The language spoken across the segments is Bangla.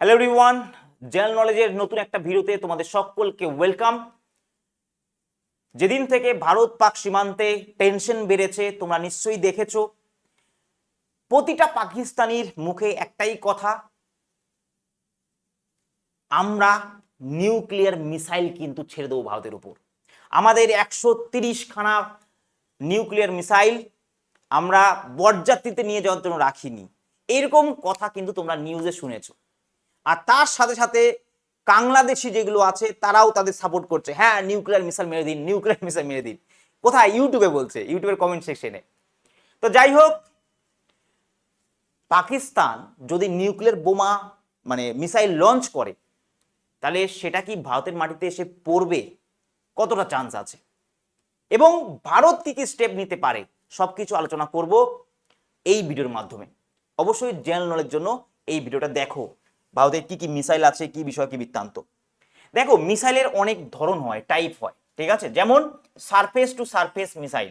হ্যালো এভরিওয়ান জেনারেল নলেজের নতুন একটা ভিডিওতে তোমাদের সকলকে ওয়েলকাম যেদিন থেকে ভারত পাক সীমান্তে টেনশন বেড়েছে, তোমরা নিশ্চয়ই দেখেছ। প্রতিটা পাকিস্তানির মুখে একটাই কথা, আমরা নিউক্লিয়ার মিসাইল কিন্তু ছেড়ে দেবো ভারতের উপর। আমাদের একশো খানা নিউক্লিয়ার মিসাইল আমরা বরযাত্রীতে নিয়ে যাওয়ার জন্য রাখিনি। এরকম কথা কিন্তু তোমরা নিউজে শুনেছো। আর তার সাথে সাথে বাংলাদেশি যেগুলো আছে, তারাও তাদের সাপোর্ট করছে। হ্যাঁ নিউক্লিয়ার মিসাইল মেরে দিন নিউক্লিয়ার মিসাইল মেরে দিন। কোথায়? ইউটিউবে বলছে ইউটিউবের কমেন্ট সেকশনে তো যাই হোক, পাকিস্তান যদি নিউক্লিয়ার বোমা মানে মিসাইল লঞ্চ করে, তাহলে সেটা কি ভারতের মাটিতে এসে পড়বে? কতটা চান্স আছে? এবং ভারত কি কি স্টেপ নিতে পারে? সবকিছু আলোচনা করব এই ভিডিওর মাধ্যমে। অবশ্যই জেনারেল নলের জন্য এই ভিডিওটা দেখো। ভারতের কি কি মিসাইল আছে, কি বিষয়, কি বৃত্তান্ত। দেখো, মিসাইলের অনেক ধরন হয় টাইপ হয়, ঠিক আছে? যেমন surface to surface missile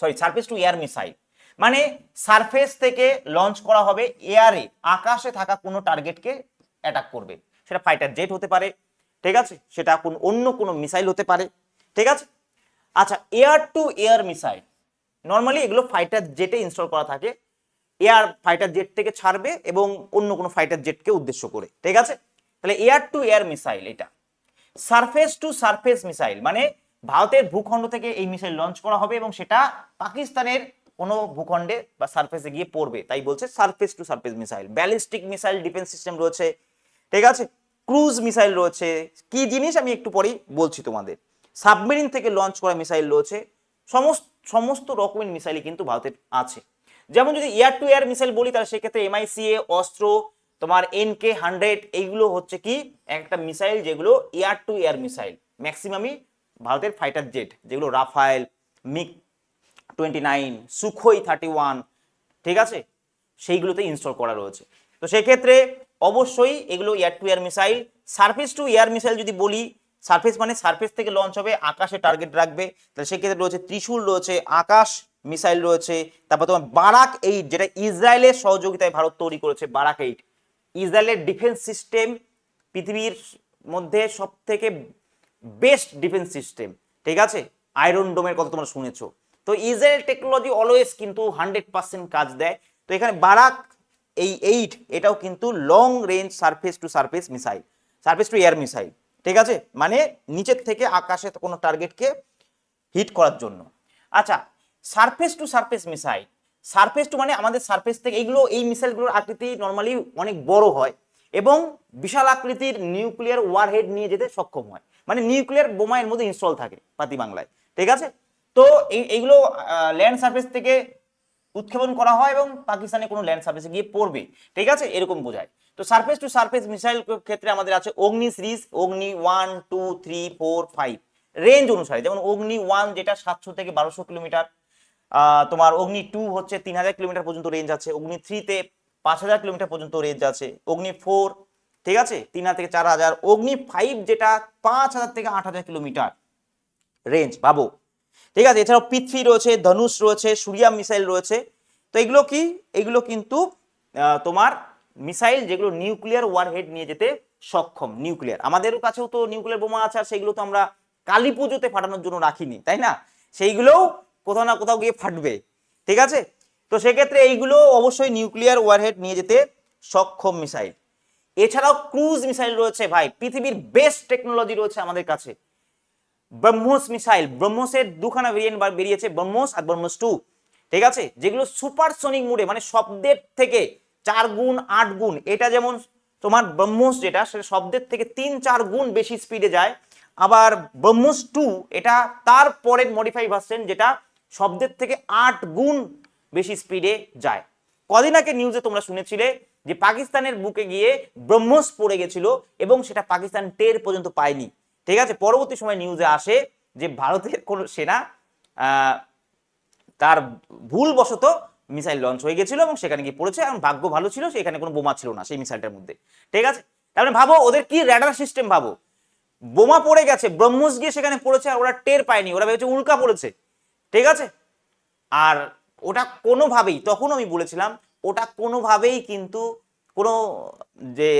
sorry surface to air missile মানে সারফেস থেকে লঞ্চ করা হবে এয়ারে আকাশে থাকা কোনো টার্গেটকে অ্যাটাক করবে। সেটা ফাইটার জেট হতে পারে, ঠিক আছে? সেটা কোন, অন্য কোনো মিসাইল হতে পারে, ঠিক আছে? আচ্ছা air to air missile normally এগুলো ফাইটার জেটে ইনস্টল করা থাকে এয়ার ফাইটার জেট থেকে ছাড়বে এবং অন্য কোনো ফাইটার জেটকে উদ্দেশ্য করে, ঠিক আছে? তাহলে এয়ার টু এয়ার মিসাইল এটা। সারফেস টু সারফেস মিসাইল মানে ভারতের ভূখণ্ড থেকে এই মিসাইল লঞ্চ করা হবে এবং সেটা পাকিস্তানের কোনো ভূখণ্ডে বা সারফেসে গিয়ে পড়বে, তাই বলছে surface to surface missile. Ballistic missile defence system রয়েছে, ঠিক আছে? ক্রুজ মিসাইল রয়েছে, কি জিনিস আমি একটু পরেই বলছি তোমাদের। সাবমেরিন থেকে লঞ্চ করা মিসাইল রয়েছে, সমস্ত সমস্ত রকমের মিসাইলই কিন্তু ভারতের আছে। যেমন যদি এয়ার টু এয়ার মিসাইল বলি, তাহলে সেক্ষেত্রে এমআইসিএ অস্ত্র, তোমার এন কে হান্ড্রেড এইগুলো হচ্ছে কি? একটা মিসাইল যেগুলো এয়ার টু এয়ার মিসাইল। ম্যাক্সিমামই ভারতের ফাইটার জেট, যেগুলো Rafale MiG twenty nine, Sukhoi thirty one, ঠিক আছে? সেইগুলোতে ইনস্টল করা রয়েছে। তো সেক্ষেত্রে অবশ্যই এগুলো air to air missile. Surface to air missile যদি বলি, সার্ফেস মানে সারফেস থেকে লঞ্চ হবে, আকাশে টার্গেট রাখবে। তাহলে সেক্ষেত্রে রয়েছে ত্রিশূল, রয়েছে আকাশ মিসাইল রয়েছে, তারপর তোমার বারাক এইট, যেটা ইসরায়েলের সহযোগিতায় ভারত তৈরি করেছে, বারাক এইট। ইসরায়েলের ডিফেন্স সিস্টেম পৃথিবীর মধ্যে সব থেকে বেস্ট ডিফেন্স সিস্টেম, ঠিক আছে? আয়রন ডোমের কথা তোমরা শুনেছো। তো ইসরায়েল টেকনোলজি অলওয়েজ কিন্তু হান্ড্রেড পার্সেন্ট কাজ দেয়। তো এখানে বারাক এই এইট, এটাও কিন্তু long range surface to surface missile surface to air missile ঠিক আছে? মানে নিচের থেকে আকাশে কোনো টার্গেটকে হিট করার জন্য। আচ্ছা surface to surface missile surface to মানে আমাদের সারফেস থেকে এইগুলো, এই মিসাইলগুলোর আকৃতি নর্মালি অনেক বড় হয় এবং বিশাল আকৃতির নিউক্লিয়ার ওয়ারহেড নিয়ে যেতে সক্ষম হয়। মানে নিউক্লিয়ার বোমা এর মধ্যে ইনস্টল থাকে পাতি বাংলায় ঠিক আছে? তো এই, এইগুলো ল্যান্ড সার্ফেস থেকে উৎক্ষেপণ করা হয় এবং পাকিস্তানে কোনো ল্যান্ড সার্ফেসে গিয়ে পড়বে। ঠিক আছে? এরকম বোঝায়। তো সারফেস টু সারফেস মিসাইল ক্ষেত্রে আমাদের আছে Agni series Agni one two three four five range অনুসারে, যেমন অগ্নি ওয়ান যেটা সাতশো থেকে বারোশো কিলোমিটার তোমার অগ্নি টু হচ্ছে তিন হাজার কিলোমিটার পর্যন্ত রেঞ্জ আছে, অগ্নি থ্রিতে পাঁচ হাজার কিলোমিটার পর্যন্ত রেঞ্জ আছে, অগ্নি ফোর ঠিক আছে? তিন হাজার থেকে চার হাজার অগ্নি ফাইভ যেটা পাঁচ হাজার থেকে আট হাজার কিলোমিটার রেঞ্জ ভাবো। ঠিক আছে? এছাড়াও পৃথ্বী রয়েছে, ধনুষ রয়েছে, সূর্যা মিসাইল রয়েছে। তো এগুলো কি? এগুলো কিন্তু তোমার মিসাইল যেগুলো নিউক্লিয়ার ওয়ারহেড নিয়ে যেতে সক্ষম নিউক্লিয়ার আমাদের কাছেও তো নিউক্লিয়ার বোমা আছে, আর সেগুলো তো আমরা কালী পুজোতে ফাটানোর জন্য রাখিনি, তাই না? সেইগুলোও কোথাও না কোথাও গিয়ে ফাটবে, ঠিক আছে? তো সেক্ষেত্রে এইগুলো অবশ্যই নিউক্লিয়ার ওয়ারহেড নিয়ে যেতে সক্ষম মিসাইল এছাড়াও ক্রুজ মিসাইল রয়েছে ভাই, পৃথিবীর বেস্ট টেকনোলজি রয়েছে আমাদের কাছে। ব্রহ্মোস মিসাইল ব্রহ্মোসের দুখানা ভেরিয়েন্ট বেরিয়েছে, ব্রহ্মোস আর ব্রহ্মোস টু ঠিক আছে? যেগুলো সুপারসনিক মুডে মানে শব্দের থেকে চার গুণ আট গুণ, এটা যেমন তোমার ব্রহ্মোস যেটা সেটা শব্দের থেকে তিন চার গুণ বেশি স্পিডে যায়। আবার ব্রহ্মোস টু এটা তার পরের মডিফাই ভার্সন যেটা শব্দের থেকে আট গুণ বেশি স্পিডে যায়। কদিন আগে নিউজে তোমরা শুনেছিলে যে পাকিস্তানের বুকে গিয়ে ব্রহ্মোস পড়ে গেছিল এবং সেটা পাকিস্তান টের পর্যন্ত পায়নি। ঠিক আছে? পরবর্তী সময় নিউজে আসে যে ভারতের কোন সেনা তার ভুলবশত মিসাইল লঞ্চ হয়ে গেছিল এবং সেখানে গিয়ে পড়েছে এবং ভাগ্য ভালো ছিল সেখানে কোনো বোমা ছিল না সেই মিসাইলটার মধ্যে। ঠিক আছে? তার মানে ভাবো, ওদের কি র্যাডার সিস্টেম ভাবো? বোমা পড়ে গেছে, ব্রহ্মোস গিয়ে সেখানে পড়েছে আর ওরা টের পায়নি, ওরা ভেবেছে উল্কা পড়েছে। ঠিক আছে? আর ওটা কোনোভাবেই, তখন আমি বলেছিলাম, ওটা কোনোভাবেই কিন্তু কোনো যে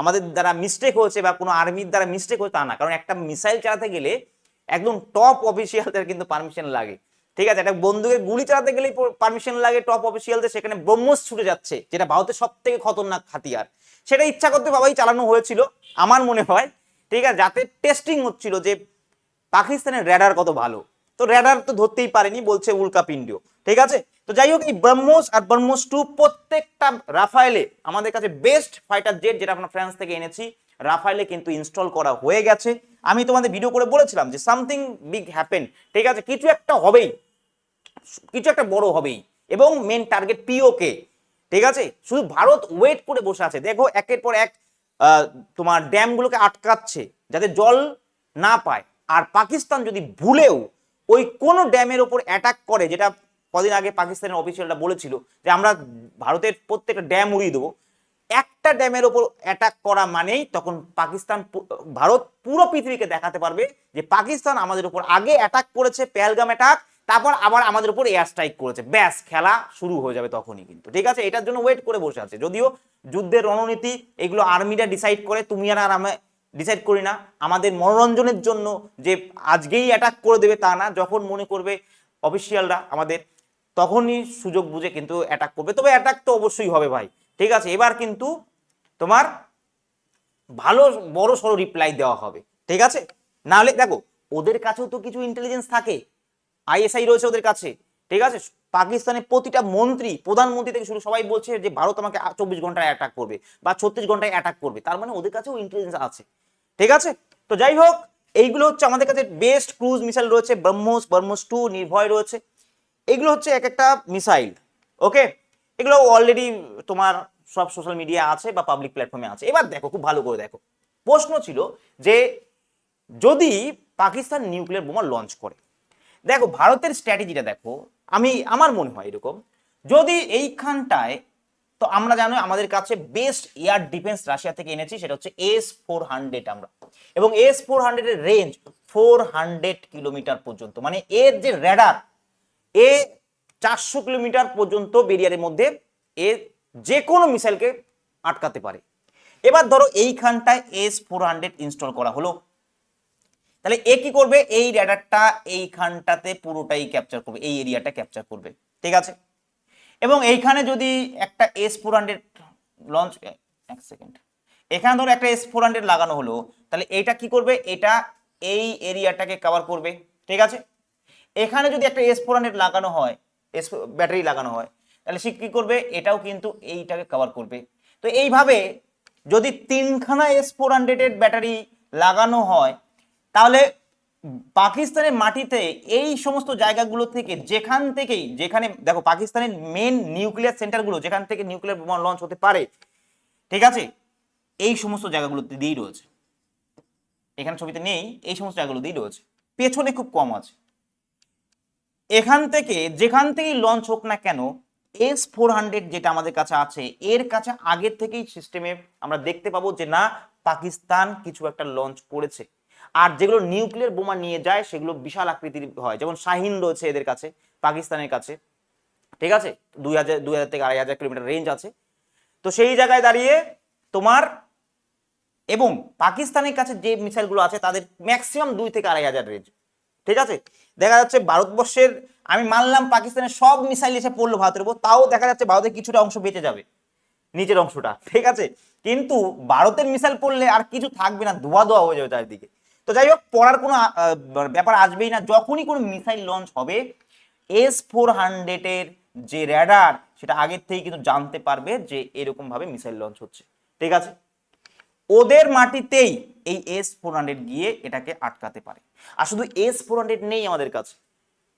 আমাদের দ্বারা মিস্টেক হয়েছে বা কোনো আর্মির দ্বারা মিস্টেক হয়েছে তা না। কারণ একটা মিসাইল চালাতে গেলে একদম টপ অফিসিয়ালদের কিন্তু পারমিশন লাগে। ঠিক আছে? একটা বন্দুকের গুলি চালাতে গেলেই পারমিশন লাগে টপ অফিসিয়ালদের সেখানে ব্রহ্মস ছুটে যাচ্ছে, যেটা ভারতের সব থেকে খতরনাক হাতিয়ার। সেটা ইচ্ছা করতে বাবাই চালানো হয়েছিল, আমার মনে হয়। ঠিক আছে? যাতে টেস্টিং হচ্ছিল যে পাকিস্তানের র্যাডার কত ভালো। তো র্যাডার তো ধরতেই পারেনি, বলছে উল্কাপিণ্ড ঠিক আছে? তো যাই হোক, এই ব্রহ্মোস আর ব্রহ্মোস টু প্রত্যেকটা রাফায়েলে আমাদের কাছে বেস্ট ফাইটার জেট যেটা আমরা ফ্রান্স থেকে এনেছি, রাফায়েলে কিন্তু ইনস্টল করা হয়ে গেছে। আমি তোমাদের ভিডিও করে বলেছিলাম যে সামথিং বিগ হ্যাপেন ঠিক আছে? কিছু একটা হবেই, কিছু একটা বড় হবেই। এবং মেন টার্গেট পিওকে ঠিক আছে? শুধু ভারত ওয়েট করে বসে আছে। দেখো, একের পর এক তোমার ড্যামগুলোকে আটকাচ্ছে, যাতে জল না পায়। আর পাকিস্তান যদি ভুলেও ওই কোনো ড্যামের ওপর অ্যাটাক করে, যেটা কদিন আগে পাকিস্তানের অফিসিয়ালরা বলেছিল যে আমরা ভারতের প্রত্যেকটা ড্যাম উড়িয়ে দেবো, একটা ড্যামের ওপর অ্যাটাক করা মানেই তখন পাকিস্তান ভারত পুরো পৃথিবীকে দেখাতে পারবে যে পাকিস্তান আমাদের উপর আগে অ্যাটাক করেছে, পেহেলগাম অ্যাটাক তারপর আবার আমাদের উপর এয়ার স্ট্রাইক করেছে। ব্যাস, খেলা শুরু হয়ে যাবে তখনই কিন্তু, ঠিক আছে? এটার জন্য ওয়েট করে বসে আছে। যদিও যুদ্ধের রণনীতি, এগুলো আর্মিরা ডিসাইড করে, তুমি আর আর ডিসাইড করি না, আমাদের মনোরঞ্জনের জন্য যে আজকেই অ্যাটাক করে দেবে তা না, যখন মনে করবে অফিসিয়ালরা আমাদের, তখনই সুযোগ বুঝে কিন্তু অ্যাটাক করবে। তবে অ্যাটাক তো অবশ্যই হবে ভাই, ঠিক আছে? এবার কিন্তু তোমার ভালো বড় সড়ো রিপ্লাই দেওয়া হবে, ঠিক আছে? নাহলে দেখো, ওদের কাছেও তো কিছু ইন্টেলিজেন্স থাকে আইএসআই রয়েছে ওদের কাছে, ঠিক আছে? পাকিস্তানের প্রতিটা মন্ত্রী, প্রধানমন্ত্রী থেকে শুরু, সবাই বলছে যে ভারত আমাকে চব্বিশ ঘন্টায় অ্যাটাক করবে বা ছত্রিশ ঘন্টায় অ্যাটাক করবে। তার মানে ওদের কাছেও ইন্টেলিজেন্স আছে। ঠিক আছে? তো যাই হোক, এইগুলো হচ্ছে আমাদের কাছে বেস্ট ক্রুজ মিসাইল রয়েছে, ব্রহ্মোস ব্রহ্মোস টু নির্ভয় রয়েছে। এগুলো হচ্ছে এক একটা মিসাইল ওকে এগুলো অলরেডি তোমার সব সোশ্যাল মিডিয়া আছে বা পাবলিক প্ল্যাটফর্মে আছে। এবার দেখো, খুব ভালো করে দেখো। প্রশ্ন ছিল যে যদি পাকিস্তান নিউক্লিয়ার বোমা লঞ্চ করে, দেখো, ভারতের স্ট্র্যাটেজিটা দেখো আমি, আমার মনে হয় এরকম, যদি এইখানটায়, তো আমরা জানো আমাদের কাছে বেস্ট এয়ার ডিফেন্স রাশিয়া থেকে এনেছি, সেটা হচ্ছে এস ফোর হান্ড্রেড আমরা। এবং এস ফোর হান্ড্রেডের রেঞ্জ ফোর হান্ড্রেড কিলোমিটার পর্যন্ত মানে এর যে র্যাডার এ চারশো কিলোমিটার পর্যন্ত বেরিয়ারের মধ্যে এ যে কোনো মিসাইলকে আটকাতে পারে। এবার ধরো এইখানটায় এস ফোর হান্ড্রেড ইনস্টল করা হলো তাহলে এ কি করবে? এই র্যাডারটা এইখানটাতে পুরোটাই ক্যাপচার করবে, এই এরিয়াটা ক্যাপচার করবে, ঠিক আছে? এবং এইখানে যদি একটা এস ফোর হান্ড্রেড লঞ্চ এক সেকেন্ড এখানে ধরো একটা এস ফোর হান্ড্রেড লাগানো হলো, তাহলে এটা কি করবে? এটা এই এরিয়াটাকে কভার করবে, ঠিক আছে? এখানে যদি একটা এস ফোর হান্ড্রেড লাগানো হয় এস ব্যাটারি লাগানো হয়, তাহলে সে কী করবে? এটাও কিন্তু এইটাকে কভার করবে। তো এইভাবে যদি তিনখানা এস ফোর হান্ড্রেডের ব্যাটারি লাগানো হয় তাহলে পাকিস্তানের মাটিতে এই সমস্ত জায়গাগুলো থেকে যেখান থেকেই, যেখানে, দেখো, পাকিস্তানের মেন নিউক্লিয়ার সেন্টারগুলো যেখান থেকে নিউক্লিয়ার বোমা লঞ্চ হতে পারে, ঠিক আছে? এই সমস্ত জায়গাগুলোতে দিয়েই রয়েছে। এখানে ছবিতে নেই, এই সমস্ত জায়গাগুলো দিয়েই রয়েছে। পেছনে খুব কম আছে। এখান থেকে, যেখান থেকেই লঞ্চ হোক না কেন এস ফোর হান্ড্রেড যেটা আমাদের কাছে আছে, এর কাছে আগের থেকেই সিস্টেমে আমরা দেখতে পাবো যে না, পাকিস্তান কিছু একটা লঞ্চ করেছে। আর যেগুলো নিউক্লিয়ার বোমা নিয়ে যায়, সেগুলো বিশাল আকৃতির হয়। যেমন শাহিন রয়েছে এদের কাছে, পাকিস্তানের কাছে। ঠিক আছে? দুই হাজার দুই হাজার থেকে আড়াই হাজার কিলোমিটার রেঞ্জ আছে। তো সেই জায়গায় দাঁড়িয়ে তোমার এবং পাকিস্তানের কাছে যে মিসাইলগুলো আছে, তাদের ম্যাক্সিমাম দুই থেকে আড়াই হাজার রেঞ্জ ঠিক আছে? দেখা যাচ্ছে ভারতবর্ষের, আমি মানলাম পাকিস্তানের সব মিসাইল এসে পড়ল ভারতের উপর, তাও দেখা যাচ্ছে ভারতের কিছুটা অংশ বেঁচে যাবে নিচের অংশটা। ঠিক আছে? কিন্তু ভারতের মিসাইল পড়লে আর কিছু থাকবে না, ধোয়া ধোয়া হয়ে যাবে চারিদিকে। তো যাই হোক, পড়ার কোনো ব্যাপার আসবেই না। যখনই কোনো মিসাইল লঞ্চ হবে এস ফোর হান্ড্রেডের যে র্যাডার সেটা আগের থেকেই কিন্তু জানতে পারবে যে এরকম ভাবে মিসাইল লঞ্চ হচ্ছে। ঠিক আছে? ওদের মাটিতেই এই এস ফোর হান্ড্রেড গিয়ে এটাকে আটকাতে পারে। আর শুধু এস ফোর হান্ড্রেড নেই আমাদের কাছে।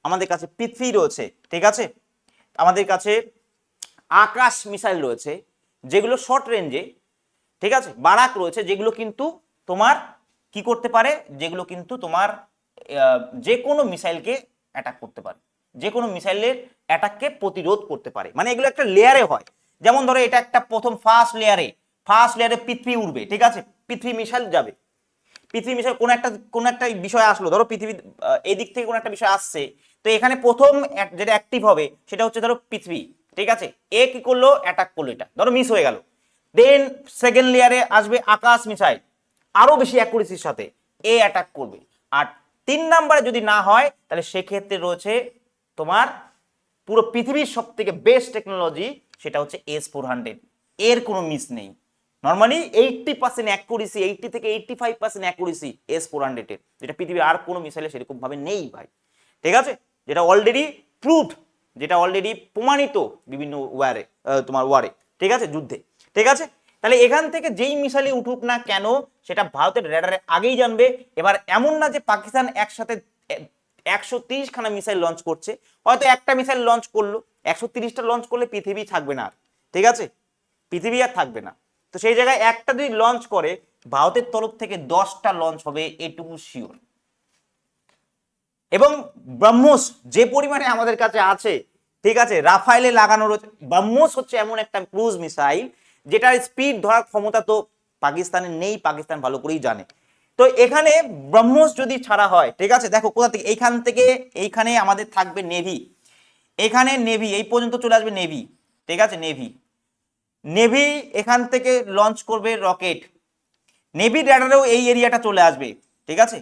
আমাদের কাছে পৃথ্বী রয়েছে, ঠিক আছে? আমাদের কাছে আকাশ মিসাইল রয়েছে, যেগুলো শর্ট রেঞ্জে ঠিক আছে? বারাক রয়েছে, যেগুলো কিন্তু তোমার কি করতে পারে? যেগুলো কিন্তু তোমার যে কোনো মিসাইলকে অ্যাটাক করতে পারে। যে কোনো মিসাইলের অ্যাটাককে প্রতিরোধ করতে পারে। মানে এগুলো একটা লেয়ারে হয়। যেমন ধরো, এটা একটা প্রথম ফার্স্ট লেয়ারে ফার্স্ট লেয়ারে পৃথিবী উঠবে ঠিক আছে? পৃথিবী মিসাইল যাবে। পৃথিবী মিসাইল কোন একটা কোন একটা বিষয় আসলো। ধরো, পৃথিবী এদিক থেকে কোন একটা বিষয় আসছে। তো এখানে প্রথম যেটা অ্যাক্টিভ হবে, সেটা হচ্ছে ধরো পৃথিবী, ঠিক আছে? এ কি করল? অ্যাটাক করল এটা। ধরো মিস হয়ে গেল। দেন সেকেন্ড লেয়ারে আসবে আকাশ মিসাইল। আরও বেশি অ্যাকুরেসির সাথে এ অ্যাটাক করবে। আর তিন নাম্বারে যদি না হয়, তাহলে সেক্ষেত্রে রয়েছে তোমার পুরো পৃথিবীর সব থেকে বেস্ট টেকনোলজি সেটা হচ্ছে এস ফোর হান্ড্রেড এর কোনো মিস নেই। Normally eighty percent accuracy eighty থেকে eighty five percent accuracy S four হান্ড্রেডের যেটা পৃথিবীর আর কোনো মিসাইলে সেরকম ভাবে নেই ভাই। ঠিক আছে? যেটা অলরেডি প্রুভড যেটা অলরেডি প্রমাণিত বিভিন্ন ওয়ারে তোমার ওয়ারে ঠিক আছে? যুদ্ধে। ঠিক আছে? তাহলে এখান থেকে যেই মিসাইলে উঠুক না কেন, সেটা ভারতের রেডারে আগেই জানবে। এবার এমন না যে পাকিস্তান একসাথে একশো খানা মিসাইল লঞ্চ করছে। হয়তো একটা মিসাইল লঞ্চ করল, একশো তিরিশটা লঞ্চ করলে পৃথিবী থাকবে না ঠিক আছে? পৃথিবী আর থাকবে না। তো সেই জায়গায় একটা যদি লঞ্চ করে, ভারতের তরফ থেকে দশটা লঞ্চ হবে, এটুকু শিওর এবং ব্রহ্মোস যে পরিমাণে আমাদের কাছে আছে, ঠিক আছে? রাফাইলে লাগানো রয়েছে। ব্রহ্মোস হচ্ছে এমন একটা ক্রুজ মিসাইল যেটার স্পিড ধরার ক্ষমতা তো পাকিস্তানের নেই, পাকিস্তান ভালো করেই জানে। তো এখানে ব্রহ্মোস যদি ছাড়া হয়, ঠিক আছে? দেখো কোথা থেকে, এইখান থেকে, এইখানে আমাদের থাকবে নেভি। এখানে নেভি, এই পর্যন্ত চলে আসবে নেভি, ঠিক আছে? নেভি। নেভি এখান থেকে লঞ্চ করবে রকেট নেভি র্যাডারেও এই এরিয়াটা চলে আসবে, ঠিক আছে?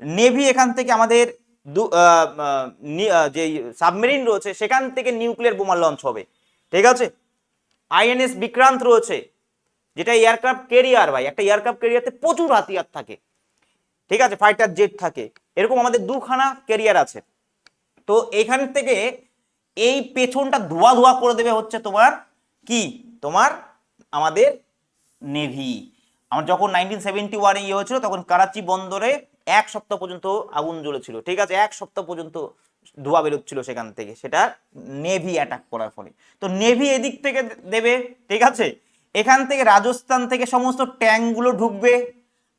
নেভি এখান থেকে আমাদের যে সাবমেরিন রয়েছে, সেখান থেকে নিউক্লিয়ার বোমা লঞ্চ হবে, ঠিক আছে? আইএনএস বিক্রান্ত রয়েছে, যেটা এয়ারক্রাফট কেরিয়ার ভাই, একটা এয়ারক্রাফট কেরিয়ারতে প্রচুর হাতিয়ার থাকে, ঠিক আছে ফাইটার জেট থাকে, এরকম আমাদের দুখানা কেরিয়ার আছে, তো এখান থেকে এই পেছনটা ধোয়া ধোয়া করে দেবে হচ্ছে তোমার কি? তোমার আমাদের নেভি আমার যখন নাইনটিন সেভেন্টি ওয়ানে ইয়ে হয়েছিল, তখন করাচি বন্দরে এক সপ্তাহ পর্যন্ত আগুন জ্বলেছিল, ঠিক আছে? এক সপ্তাহ পর্যন্ত ধোয়া বেরোচ্ছিল সেখান থেকে। সেটা নেভি অ্যাটাক করার ফলে। তো নেভি এদিক থেকে দেবে, ঠিক আছে? এখান থেকে রাজস্থান থেকে সমস্ত ট্যাঙ্কগুলো ঢুকবে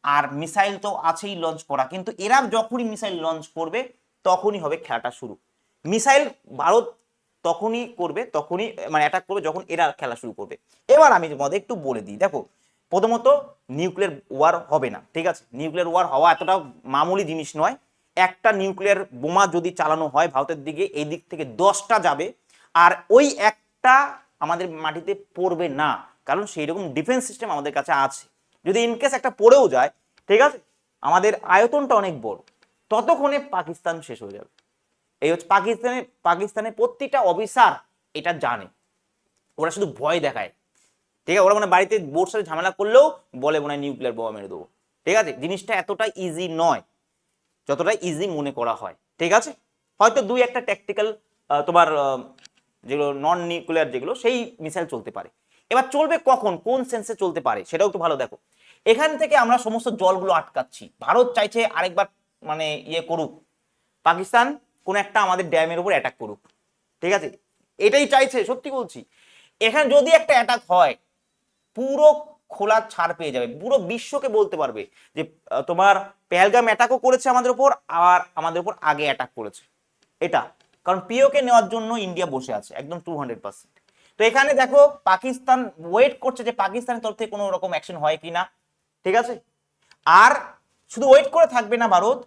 আর মিসাইল তো আছেই লঞ্চ করা। কিন্তু এরা যখনই মিসাইল লঞ্চ করবে, তখনই হবে খেলাটা শুরু। মিসাইল ভারত তখনই করবে, তখনই মানে অ্যাটাক করবে যখন এরা খেলা শুরু করবে। এবার আমি তোমাদের একটু বলে দিই। দেখো প্রথমত নিউক্লিয়ার ওয়ার হবে না, ঠিক আছে? নিউক্লিয়ার ওয়ার হওয়া এতটা মামুলি জিনিস নয়। একটা নিউক্লিয়ার বোমা যদি চালানো হয় ভারতের দিকে, এই দিক থেকে দশটা যাবে। আর ওই একটা আমাদের মাটিতে পড়বে না, কারণ সেই রকম ডিফেন্স সিস্টেম আমাদের কাছে আছে। যদি ইনকেস একটা পড়েও যায়, ঠিক আছে? আমাদের আয়তনটা অনেক বড়। ততক্ষণে পাকিস্তান শেষ হয়ে যাবে। এই হচ্ছে পাকিস্তানে, পাকিস্তানের প্রত্যেকটা অফিসার এটা জানে। ওরা শুধু ভয় দেখায়। ঠিক আছে? ওরা মানে বাড়িতে বোর্ড সাথে ঝামেলা করলেও বলে মনে হয় নিউক্লিয়ার বোমা মেরে দেবো। ঠিক আছে? জিনিসটা এতটা ইজি নয়, যতটা ইজি মনে করা হয়। ঠিক আছে? হয়তো দুই একটা ট্যাকটিক্যাল তোমার যেগুলো নন নিউক্লিয়ার যেগুলো, সেই মিসাইল চলতে পারে। এবার চলবে কখন? কোন সেন্সে চলতে পারে? সেটাও একটু ভালো দেখো। এখান থেকে আমরা সমস্ত জলগুলো আটকাচ্ছি। ভারত চাইছে আরেকবার মানে ইয়ে করুক। পাকিস্তান কোন একটা আমাদের ড্যামের উপর অ্যাটাক করুক। ঠিক আছে? এটাই চাইছে, সত্যি বলছি। এখানে যদি একটা অ্যাটাক হয় পুরো খোলা ছাড় পেয়ে যাবে, পুরো বিশ্বকে বলতে পারবে যে তোমার পেহেলগাম অ্যাটাকও করেছে আমাদের উপর আর আমাদের উপর আগে অ্যাটাক করেছে। এটা, কারণ পিওকে নেওয়ার জন্য ইন্ডিয়া বসে আছে, একদম টু হান্ড্রেড পার্সেন্ট তো এখানে দেখো, পাকিস্তান ওয়েট করছে যে পাকিস্তানের তরফ থেকে কোনো রকম অ্যাকশন হয় কি না ঠিক আছে? আর শুধু ওয়েট করে থাকবে না ভারত,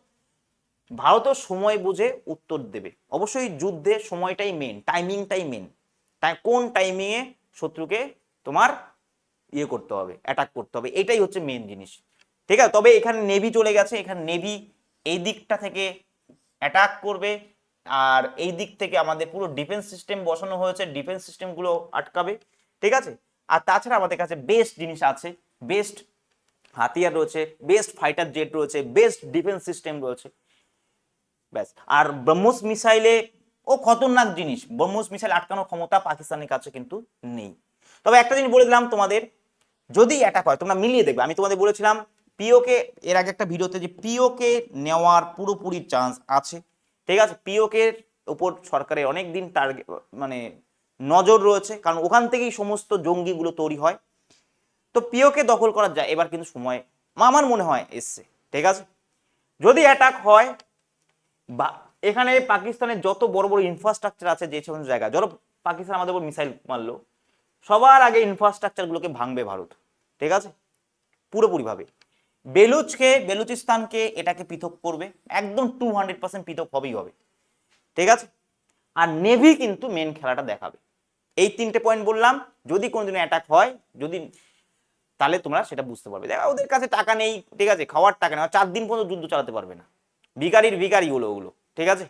ভারতও সময় বুঝে উত্তর দেবে। অবশ্যই যুদ্ধে সময়টাই মেন টাইমিংটাই মেন কোন টাইমিংয়ে শত্রুকে তোমার ইয়ে করতে হবে অ্যাটাক করতে হবে, এটাই হচ্ছে মেন জিনিস। ঠিক আছে? তবে এখানে নেভি চলে গেছে, এখানে নেভি এই দিকটা থেকে অ্যাটাক করবে, আর এই দিক থেকে আমাদের পুরো ডিফেন্স সিস্টেম বসানো হয়েছে ডিফেন্স সিস্টেমগুলো আটকাবে, ঠিক আছে? আর তাছাড়া আমাদের কাছে বেস্ট জিনিস আছে বেস্ট হাতিয়ার রয়েছে বেস্ট ফাইটার জেট রয়েছে বেস্ট ডিফেন্স সিস্টেম রয়েছে। ব্যাস, আর ব্রহ্মোস মিসাইলে ও খতরনাক জিনিস, ব্রহ্মোস মিসাইল আটকানোর ক্ষমতা পাকিস্তানের কাছে কিন্তু নেই। তবে একটা জিনিস বলে দিলাম তোমাদের, যদি অ্যাটাক হয়, তোমরা মিলিয়ে দেখবে, আমি তোমাদের বলেছিলাম পিওকে এর আগে একটা ভিডিওতে যে পিওকে নেওয়ার পুরোপুরি চান্স আছে, ঠিক আছে? পিওকে উপর সরকারের অনেক দিন টার্গেট মানে নজর রয়েছে, কারণ ওখান থেকেই সমস্ত জঙ্গিগুলো তৈরি হয়। তো পিওকে দখল করা যায়, এবার কিন্তু সময়, আমার মনে হয় এসছে, ঠিক আছে? যদি অ্যাটাক হয়, বা এখানে পাকিস্তানের যত বড় বড় ইনফ্রাস্ট্রাকচার আছে, যে সমস্ত জায়গা ধরো পাকিস্তান আমাদের উপর মিসাইল মারলো সবার আগে ইনফ্রাস্ট্রাকচারগুলোকে ভাঙবে ভারত, ঠিক আছে? পুরোপুরিভাবে। বেলুচকে, বেলুচিস্তানকে এটাকে পৃথক করবে, একদম টু হান্ড্রেড পার্সেন্ট পৃথক হবেই হবে, ঠিক আছে? আর নেভি কিন্তু মেন খেলাটা দেখাবে। এই তিনটে পয়েন্ট বললাম, যদি কোনোদিন অ্যাটাক হয়, যদি, তাহলে তোমরা সেটা বুঝতে পারবে। দেখো, ওদের কাছে টাকা নেই, ঠিক আছে? খাওয়ার টাকা নেই চার দিন পর্যন্ত যুদ্ধ চালাতে পারবে না। ভিকারির ভিকারি হলো ওগুলো, ঠিক আছে?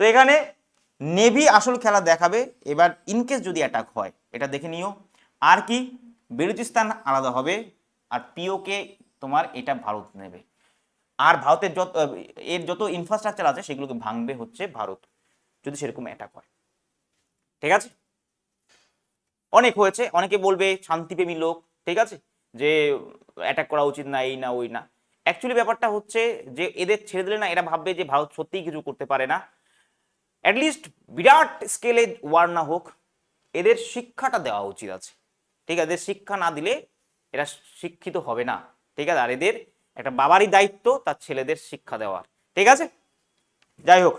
তো এখানে নেভি আসল খেলা দেখাবে, এবার ইনকেস যদি অ্যাটাক হয়, এটা দেখে নিও। আর কি, বেলুচিস্তান আলাদা হবে, আর পিওকে তোমার এটা ভারত নেবে। আর ভারতের যত, এর যত ইনফ্রাস্ট্রাকচার আছে, সেগুলোকে ভাঙবে হচ্ছে ভারত, যদি সেরকম অ্যাটাক হয়। ঠিক আছে? অনেক হয়েছে, অনেকে বলবে শান্তিপ্রেমী লোক, ঠিক আছে? যে অ্যাটাক করা উচিত না, এই না, ওই না। অ্যাকচুয়ালি ব্যাপারটা হচ্ছে যে এদের ছেড়ে দিলে না, এরা ভাববে যে ভারত সত্যিই কিছু করতে পারে না। অ্যাটলিস্ট বিরাট স্কেলে ওয়ার না হোক, এদের শিক্ষাটা দেওয়া উচিত আছে। ঠিক আছে শিক্ষা না দিলে এরা শিক্ষিত হবে না। ঠিক আছে, আর এদের একটা বাবারই দায়িত্ব তার ছেলেদের শিক্ষা দেওয়ার। ঠিক আছে? যাই হোক।